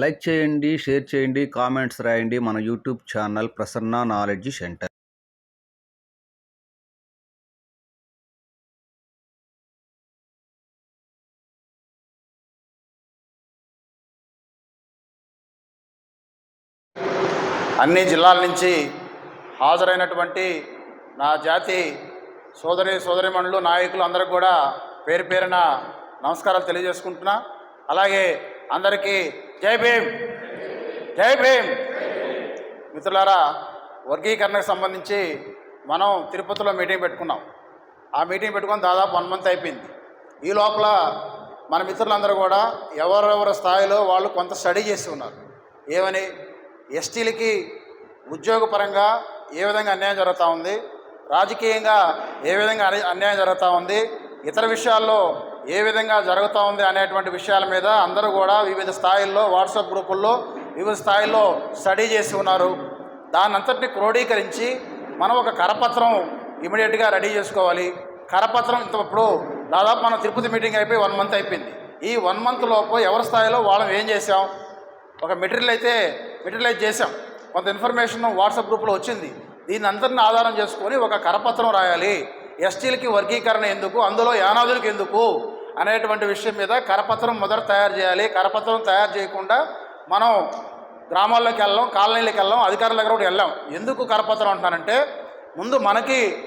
Like చేయండి share చేయండి comments రాయండి మన YouTube channel Prasanna knowledge centre. అన్ని జిల్లాల నుంచి హాజరైనటువంటి నా జాతి సోదరి సోదరిమణులు నాయకులు అందరికి కూడా పేరు పేరున నమస్కారాలు తెలియజేసుకుంటున్నా. అలాగే అందరికీ జై భీమ్. జై భీమ్. మిత్రులారా వర్గీకరణకు సంబంధించి మనం తిరుపతిలో మీటింగ్ పెట్టుకున్నాం. ఆ మీటింగ్ పెట్టుకొని దాదాపు వన్ మంత్ అయిపోయింది. ఈ లోపల మన మిత్రులందరూ కూడా ఎవరెవరి స్థాయిలో వాళ్ళు కొంత స్టడీ చేసి ఉన్నారు. ఏమని? ఎస్టీలకి ఉద్యోగపరంగా ఏ విధంగా అన్యాయం జరుగుతూ ఉంది? రాజకీయంగా ఏ విధంగా అన్యాయం జరుగుతూ ఉంది? ఇతర విషయాల్లో ఏ విధంగా జరుగుతూ ఉంది అనేటువంటి విషయాల మీద అందరూ కూడా వివిధ స్థాయిల్లో వాట్సాప్ గ్రూపుల్లో వివిధ స్థాయిల్లో స్టడీ చేసి ఉన్నారు. దానంతటిని క్రోడీకరించి మనం ఒక కరపత్రం ఇమీడియట్గా రెడీ చేసుకోవాలి. కరపత్రం ఇప్పుడు దాదాపు మనం తిరుపతి మీటింగ్ అయిపోయి వన్ మంత్ అయిపోయింది. ఈ వన్ మంత్ లోపు ఎవరి స్థాయిలో వాళ్ళం ఏం చేసాం ఒక మెటీరియల్ అయితే మెటీరియలైజ్ చేసాం కొంత ఇన్ఫర్మేషన్ వాట్సాప్ గ్రూప్లో వచ్చింది. దీన్ని అందరిని ఆధారం చేసుకొని ఒక కరపత్రం రాయాలి. ఎస్టీలకి వర్గీకరణ ఎందుకు? అందులో యానాదులకు ఎందుకు? అనేటువంటి విషయం మీద కరపత్రం మొదట తయారు చేయాలి. కరపత్రం తయారు చేయకుండా మనం గ్రామాల్లోకి వెళ్ళాం కాలనీలకు వెళ్ళాం అధికారుల దగ్గర కూడా వెళ్ళాం. ఎందుకు కరపత్రం అంటున్నానంటే ముందు మనకి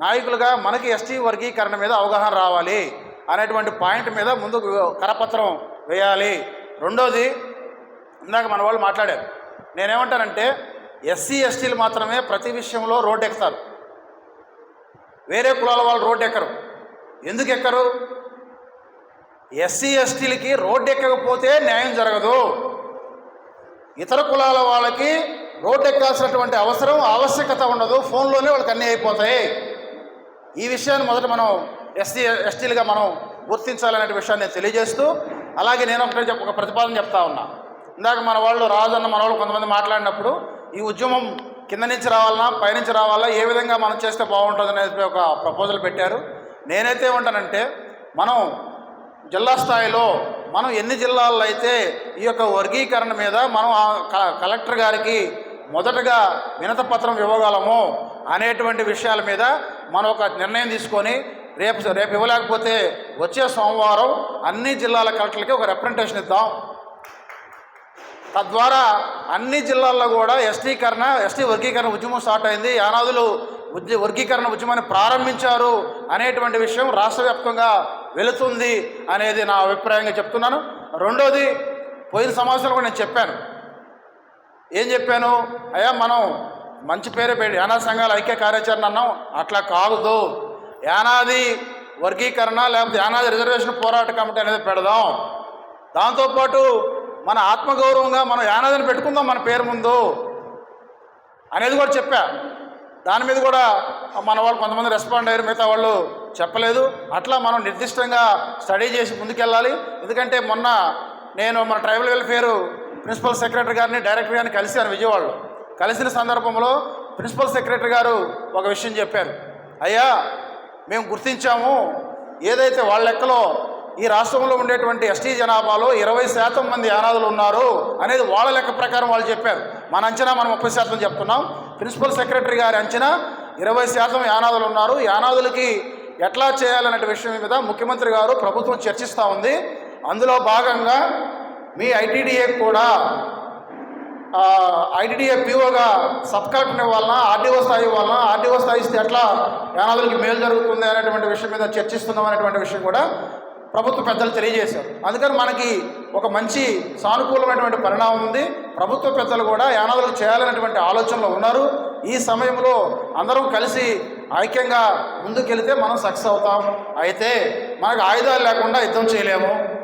నాయకులుగా మనకి ఎస్టీ వర్గీకరణ మీద అవగాహన రావాలి అనేటువంటి పాయింట్ మీద ముందు కరపత్రం వేయాలి. రెండోది ఇందాక మన వాళ్ళు మాట్లాడారు. నేనేమంటానంటే ఎస్సీ ఎస్టీలు మాత్రమే ప్రతి విషయంలో రోడ్డు ఎక్కుతారు. వేరే కులాల వాళ్ళు రోడ్డు ఎక్కరు. ఎందుకు ఎక్కరు? ఎస్సీ ఎస్టీలకి రోడ్డు ఎక్కకపోతే న్యాయం జరగదు. ఇతర కులాల వాళ్ళకి రోడ్డు ఎక్కాల్సినటువంటి అవసరం ఆవశ్యకత ఉండదు. ఫోన్లోనే వాళ్ళకి అన్నీ అయిపోతాయి. ఈ విషయాన్ని మొదట మనం ఎస్సీ ఎస్టీలుగా మనం గుర్తించాలనే విషయాన్ని నేను తెలియజేస్తూ అలాగే నేను ఒకటే ఒక ప్రతిపాదన చెప్తా ఉన్నా. ఇందాక మన వాళ్ళు రాజన్న మన వాళ్ళు కొంతమంది మాట్లాడినప్పుడు ఈ ఉద్యమం కింద నుంచి రావాలన్నా పైనుంచి రావాలా ఏ విధంగా మనం చేస్తే బాగుంటుంది అనేది ఒక ప్రపోజల్ పెట్టారు. నేనైతే ఉంటానంటే మనం జిల్లా స్థాయిలో మనం ఎన్ని జిల్లాల్లో అయితే ఈ యొక్క వర్గీకరణ మీద మనం ఆ క- కలెక్టర్ గారికి మొదటగా వినతపత్రం ఇవ్వగలము అనేటువంటి విషయాల మీద మనం ఒక నిర్ణయం తీసుకొని రేపు రేపు ఇవ్వలేకపోతే వచ్చే సోమవారం అన్ని జిల్లాల కలెక్టర్లకి ఒక రిప్రజెంటేషన్ ఇద్దాం. తద్వారా అన్ని జిల్లాల్లో కూడా ఎస్టీకరణ ఎస్టీ వర్గీకరణ ఉద్యమం స్టార్ట్ అయింది. యానాదులు ఉద్య వర్గీకరణ ఉద్యమాన్ని ప్రారంభించారు అనేటువంటి విషయం రాష్ట్ర వ్యాప్తంగా వెళుతుంది అనేది నా అభిప్రాయంగా చెప్తున్నాను. రెండోది పోయిన సంవత్సరం కూడా నేను చెప్పాను. ఏం చెప్పాను? అయ్యా మనం మంచి పేరే పెట్టి యానా సంఘాల ఐక్య కార్యాచరణ అన్నాం. అట్లా కాదు. యానాది వర్గీకరణ లేకపోతే యానాది రిజర్వేషన్ పోరాట కమిటీ అనేది పెడదాం. దాంతోపాటు మన ఆత్మగౌరవంగా మనం యానాదిని పెట్టుకుందాం మన పేరు ముందు అనేది కూడా చెప్పా. దాని మీద కూడా మన వాళ్ళు కొంతమంది రెస్పాండ్ అయ్యారు మిగతా వాళ్ళు చెప్పలేదు. అట్లా మనం నిర్దిష్టంగా స్టడీ చేసి ముందుకెళ్ళాలి. ఎందుకంటే మొన్న నేను మన ట్రైబల్ వెల్ఫేర్ ప్రిన్సిపల్ సెక్రటరీ గారిని డైరెక్టర్ గారిని కలిశాను విజయవాడలో. కలిసిన సందర్భంలో ప్రిన్సిపల్ సెక్రటరీ గారు ఒక విషయం చెప్పారు. అయ్యా మేము గుర్తించాము. ఏదైతే వాళ్ళ లెక్కలో ఈ రాష్ట్రంలో ఉండేటువంటి ఎస్టీ జనాభాలో ఇరవై శాతం మంది యానాదులు ఉన్నారు అనేది వాళ్ళ లెక్క ప్రకారం వాళ్ళు చెప్పారు. మన అంచనా మనం ముప్పై శాతం చెప్తున్నాం. ప్రిన్సిపల్ సెక్రటరీ గారి అంచనా ఇరవై శాతం యానాదులు ఉన్నారు. యానాదులకి ఎట్లా చేయాలనే విషయం మీద ముఖ్యమంత్రి గారు ప్రభుత్వం చర్చిస్తూ ఉంది. అందులో భాగంగా మీ ఐటీడీఏ కూడా ఐటీడీఏ పీఓగా సబ్ కలెక్టర్ ఇవ్వాలన్నా ఆర్డీఓ స్థాయి ఇవ్వాలన్నా ఆర్డీఓ స్థాయి ఇస్తే ఎట్లా యానాదులకి మేలు జరుగుతుంది అనేటువంటి విషయం మీద చర్చిస్తున్నాం అనేటువంటి విషయం కూడా ప్రభుత్వ పెద్దలు తెలియజేశారు. అందుకని మనకి ఒక మంచి సానుకూలమైనటువంటి పరిణామం ఉంది. ప్రభుత్వ పెద్దలు కూడా యానాదులు చేయాలనేటువంటి ఆలోచనలో ఉన్నారు. ఈ సమయంలో అందరం కలిసి ఐక్యంగా ముందుకెళితే మనం సక్సెస్ అవుతాం. అయితే మనకు ఆయుధాలు లేకుండా యుద్ధం చేయలేము.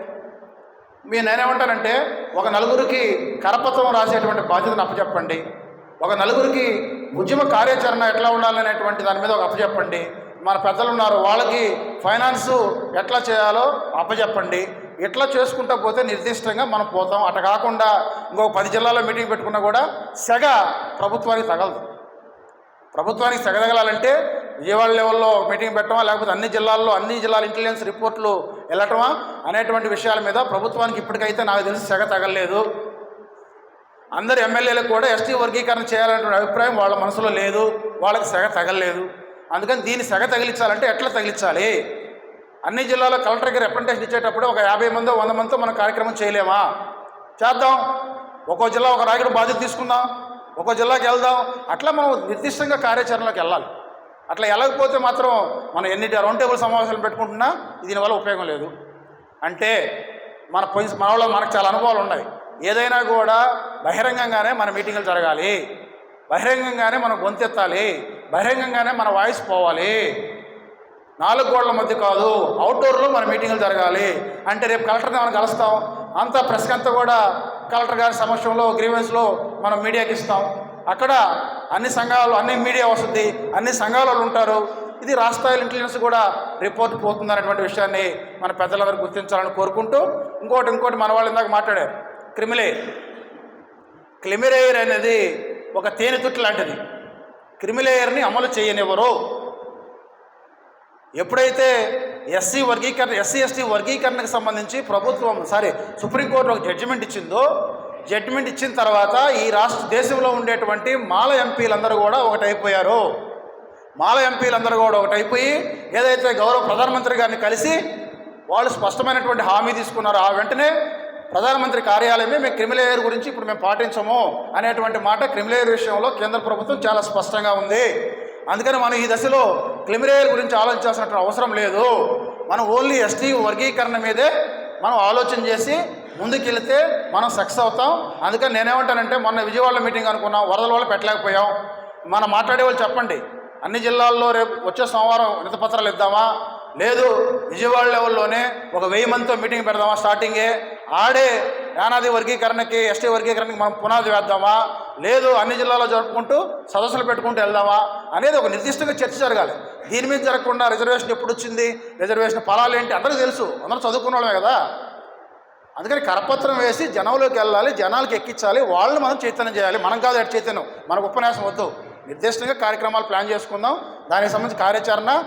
మీ నేనేమంటానంటే ఒక నలుగురికి కరపత్రం రాసేటువంటి బాధ్యతను అప్పచెప్పండి. ఒక నలుగురికి ఉద్యమ కార్యాచరణ ఎట్లా ఉండాలనేటువంటి దాని మీద ఒక అప్పచెప్పండి. మన పెద్దలు ఉన్నారు. వాళ్ళకి ఫైనాన్సు ఎట్లా చేయాలో అప్పచెప్పండి ఎట్లా చేసుకుంటా పోతే నిర్దిష్టంగా మనం పోతాం. అట కాకుండా ఇంకో పది జిల్లాల్లో మీటింగ్ పెట్టుకున్నా కూడా సెగ ప్రభుత్వానికి తగలదు. ప్రభుత్వానికి సెగ తగలాలంటే విజయవాడ లెవెల్లో మీటింగ్ పెట్టడమా లేకపోతే అన్ని జిల్లాల్లో అన్ని జిల్లాల ఇంటెలిజెన్స్ రిపోర్ట్లు వెళ్ళటమా అనేటువంటి విషయాల మీద ప్రభుత్వానికి ఇప్పటికైతే నాకు తెలిసి సెగ తగలేదు అందరు ఎమ్మెల్యేలకు కూడా ఎస్టీ వర్గీకరణ చేయాలనేటువంటి అభిప్రాయం వాళ్ళ మనసులో లేదు. వాళ్ళకి సెగ తగలలేదు. అందుకని దీన్ని సెగ తగిలించాలంటే ఎట్లా తగిలించాలి? అన్ని జిల్లాలో కలెక్టర్కి రిప్రజెంటేషన్ ఇచ్చేటప్పుడు ఒక యాభై మందో వంద మందితో మనం కార్యక్రమం చేయలేమా? చేద్దాం. ఒక్కో జిల్లా ఒక రాయకుడు బాధ్యత తీసుకుందాం. ఒక్కో జిల్లాకి వెళ్దాం. అట్లా మనం నిర్దిష్టంగా కార్యాచరణలోకి వెళ్ళాలి. అట్లా వెళ్ళకపోతే మాత్రం మనం ఎన్ని రౌండ్ టేబుల్ సమావేశాలు పెట్టుకుంటున్నా దీనివల్ల ఉపయోగం లేదు. అంటే మన పొజిషన్ మన వాళ్ళు మనకు చాలా అనుభవాలు ఉన్నాయి. ఏదైనా కూడా బహిరంగంగానే మన మీటింగులు జరగాలి. బహిరంగంగానే మనం గొంతెత్తాలి. బహిరంగంగానే మన వాయిస్ పోవాలి. నాలుగు గోడల మధ్య కాదు అవుట్డోర్లో మన మీటింగులు జరగాలి. అంటే రేపు కలెక్టర్ని మనం కలుస్తాం. అంతా ప్రెస్ అంతా కూడా కలెక్టర్ గారి సమక్షంలో గ్రీవెన్స్లో మనం మీడియాకి ఇస్తాం. అక్కడ అన్ని సంఘాలు అన్ని మీడియా వస్తుంది అన్ని సంఘాల వాళ్ళు ఉంటారు. ఇది రాష్ట్రాల ఇంటెలిజెన్స్ కూడా రిపోర్ట్ పోతుంది అనేటువంటి విషయాన్ని మన పెద్దలందరూ గుర్తించాలని కోరుకుంటూ ఇంకోటి ఇంకోటి మన వాళ్ళు ఇందాక మాట్లాడారు. క్రిమిలేర్ క్రిమిలేయర్ అనేది ఒక తేనెతుట్టు లాంటిది. క్రిమిలేయర్ని అమలు చేయనివ్వరు. ఎప్పుడైతే ఎస్సీ వర్గీకరణ ఎస్సీ ఎస్టీ వర్గీకరణకు సంబంధించి ప్రభుత్వం సారీ సుప్రీంకోర్టు ఒక జడ్జిమెంట్ ఇచ్చిందో జడ్జిమెంట్ ఇచ్చిన తర్వాత ఈ రాష్ట్ర దేశంలో ఉండేటువంటి మాల ఎంపీలందరూ కూడా ఒకటైపోయారు. మాల ఎంపీలందరూ కూడా ఒకటైపోయి ఏదైతే గౌరవ ప్రధానమంత్రి గారిని కలిసి వాళ్ళు స్పష్టమైనటువంటి హామీ తీసుకున్నారో ఆ వెంటనే ప్రధానమంత్రి కార్యాలయమే మేము క్రిమిలేయర్ గురించి ఇప్పుడు మేము పాటించము అనేటువంటి మాట క్రిమిలేయర్ విషయంలో కేంద్ర ప్రభుత్వం చాలా స్పష్టంగా ఉంది. అందుకని మనం ఈ దశలో క్రిమిలేయర్ గురించి ఆలోచించాల్సినటువంటి అవసరం లేదు. మనం ఓన్లీ ఎస్టీ వర్గీకరణ మీదే మనం ఆలోచన చేసి ముందుకెళ్తే మనం సక్సెస్ అవుతాం. అందుకని నేనేమంటానంటే మొన్న విజయవాడ మీటింగ్ అనుకున్నాం వరదల వల్ల పెట్టలేకపోయాం. మనం మాట్లాడే వాళ్ళు చెప్పండి అన్ని జిల్లాల్లో రేపు వచ్చే సోమవారం వినతపత్రాలు ఇద్దామా? లేదు విజయవాడ లెవెల్లోనే ఒక వెయ్యి మందితో మీటింగ్ పెడదామా స్టార్టింగే? ఆడే యానాది వర్గీకరణకి ఎస్టీ వర్గీకరణకి మనం పునాది వేద్దామా? లేదు అన్ని జిల్లాలో జరుపుకుంటూ సదస్సులు పెట్టుకుంటూ వెళ్దామా? అనేది ఒక నిర్దిష్టంగా చర్చ జరగాలి. దీని మీద జరగకుండా రిజర్వేషన్ ఎప్పుడు వచ్చింది? రిజర్వేషన్ ఫలాలు ఏంటి? అందరికీ తెలుసు. అందరూ చదువుకున్న వాళ్ళమే కదా. అందుకని కరపత్రం వేసి జనంలోకి వెళ్ళాలి జనాలకి ఎక్కించాలి వాళ్ళని మనం చైతన్యం చేయాలి. మనం కాదు అటు చైతన్యం. మనకు ఉపన్యాసం వద్దు. నిర్దిష్టంగా కార్యక్రమాలు ప్లాన్ చేసుకుందాం. దానికి సంబంధించి కార్యాచరణ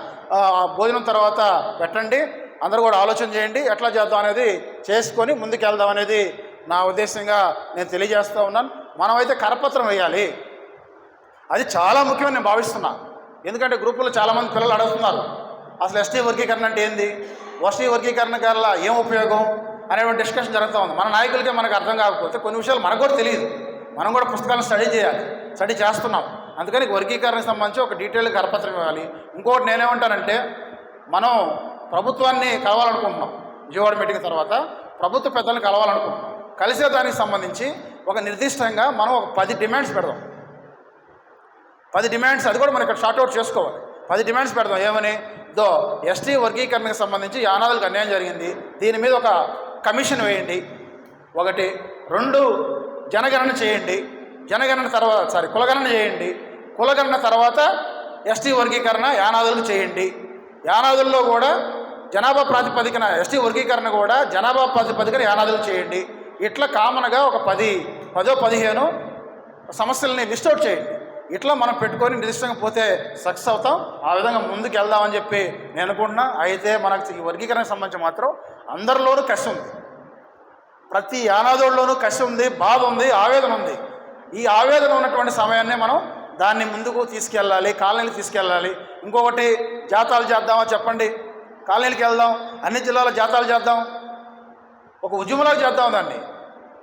భోజనం తర్వాత పెట్టండి. అందరూ కూడా ఆలోచన చేయండి. ఎట్లా చేద్దాం అనేది చేసుకొని ముందుకెళ్దాం అనేది నా ఉద్దేశంగా నేను తెలియజేస్తూ ఉన్నాను. మనమైతే కరపత్రం వేయాలి. అది చాలా ముఖ్యమని నేను భావిస్తున్నా. ఎందుకంటే గ్రూపులో చాలామంది పిల్లలు అడుగుతున్నారు అసలు ఎస్టీ వర్గీకరణ అంటే ఏంది? ఎస్టీ వర్గీకరణ వల్ల ఏం ఉపయోగం? అనేటువంటి డిస్కషన్ జరుగుతూ ఉంది. మన నాయకులకే మనకు అర్థం కాకపోతే కొన్ని విషయాలు మనకు కూడా తెలియదు. మనం కూడా పుస్తకాలను స్టడీ చేయాలి. స్టడీ చేస్తున్నాం. అందుకని వర్గీకరణకు సంబంధించి ఒక డీటెయిల్ కరపత్రం ఇవ్వాలి. ఇంకోటి నేనేమంటానంటే మనం ప్రభుత్వాన్ని కలవాలనుకుంటున్నాం విజయవాడ మీటింగ్ తర్వాత ప్రభుత్వ పెద్దలను కలవాలనుకుంటున్నాం. కలిసే దానికి సంబంధించి ఒక నిర్దిష్టంగా మనం ఒక పది డిమాండ్స్ పెడదాం. పది డిమాండ్స్ అది కూడా మనం ఇక్కడ షార్ట్అవుట్ చేసుకోవాలి. పది డిమాండ్స్ పెడదాం. ఏమని? దో ఎస్టీ వర్గీకరణకు సంబంధించి యానాదులకు అన్యాయం జరిగింది. దీని మీద ఒక కమిషన్ వేయండి. ఒకటి. రెండు జనగణన చేయండి. జనగణన తర్వాత సారీ కులగణన చేయండి. కులగణన తర్వాత ఎస్టీ వర్గీకరణ యానాదులు చేయండి. యానాదుల్లో కూడా జనాభా ప్రాతిపదికన ఎస్టీ వర్గీకరణ కూడా జనాభా ప్రాతిపదికన యానాదులు చేయండి. ఇట్లా కామన్గా ఒక పది పదో పదిహేను సమస్యల్ని లిస్ట్అవుట్ చేయండి. ఇట్లా మనం పెట్టుకొని నిర్దిష్టంగా పోతే సక్సెస్ అవుతాం. ఆ విధంగా ముందుకు వెళ్దామని చెప్పి నేను అనుకుంటున్నా. అయితే మనకు ఈ వర్గీకరణకు సంబంధించి మాత్రం అందరిలోనూ కసి ఉంది. ప్రతి యానాదుల్లోనూ కసి ఉంది బాధ ఉంది ఆవేదన ఉంది. ఈ ఆవేదన ఉన్నటువంటి సమయాన్నే మనం దాన్ని ముందుకు తీసుకెళ్ళాలి కాలనీకి తీసుకెళ్ళాలి. ఇంకొకటి జాతాలు చేద్దామా చెప్పండి? కాలనీలకు వెళ్దాం అన్ని జిల్లాలో జాతాలు చేద్దాం. ఒక ఉద్యమంలాగా చేద్దాం దాన్ని.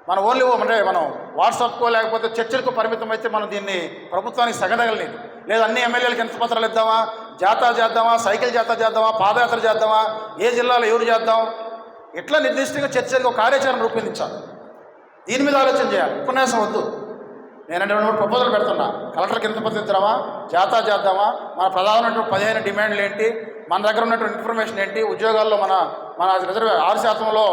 మనం ఓన్లీ అంటే మనం వాట్సాప్కో లేకపోతే చర్చలకు పరిమితం అయితే మనం దీన్ని ప్రభుత్వానికి సగదగలేదు లేదా అన్ని ఎమ్మెల్యేలకు ఎంత పత్రాలు ఇద్దామా? జాతా చేద్దామా? సైకిల్ జాతా చేద్దామా? పాదయాత్ర చేద్దామా? ఏ జిల్లాలో ఎవరు చేద్దాం? ఇట్లా నిర్దిష్టంగా చర్చలకు ఒక కార్యాచరణ రూపొందించాలి? దీని మీద ఆలోచన చేయాలి. ఉపన్యాసం వద్దు. నేనంటే రెండు మూడు ప్రపోజల్ పెడుతున్నా. కలెక్టర్కి ఎంత పత్రం జాతా చేద్దామా? మన ప్రధానమైనటువంటి పదిహేను డిమాండ్లు ఏంటి? మన దగ్గర ఉన్నటువంటి ఇన్ఫర్మేషన్ ఏంటి? ఉద్యోగాల్లో మన మన రిజర్వ్ ఆరు శాతంలో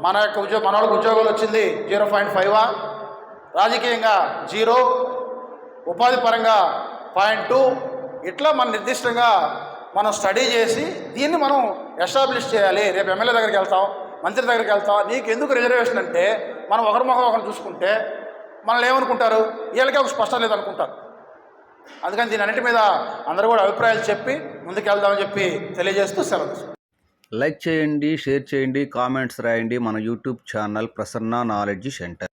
మన యొక్క ఉద్యోగ మన వాళ్ళకి ఉద్యోగాలు వచ్చింది జీరో పాయింట్ ఫైవా రాజకీయంగా జీరో ఉపాధి పరంగా పాయింట్ టూ. ఇట్లా మనం నిర్దిష్టంగా మనం స్టడీ చేసి దీన్ని మనం ఎస్టాబ్లిష్ చేయాలి. రేపు ఎమ్మెల్యే దగ్గరికి వెళ్తాం మంత్రి దగ్గరికి వెళ్తాం. నీకు ఎందుకు రిజర్వేషన్ అంటే మనం ఒకరి ముఖం ఒకరు చూసుకుంటే మనల్ని ఏమనుకుంటారు? వీళ్ళకే ఒక స్పష్టం లేదనుకుంటారు. అందుకని దీని అన్నిటి మీద అందరూ కూడా అభిప్రాయాలు చెప్పి ముందుకెళ్దామని చెప్పి తెలియజేస్తూ సెలవు లైక్ చేయండి షేర్ చేయండి కామెంట్స్ రాయండి మన YouTube channel Prasanna knowledge centre.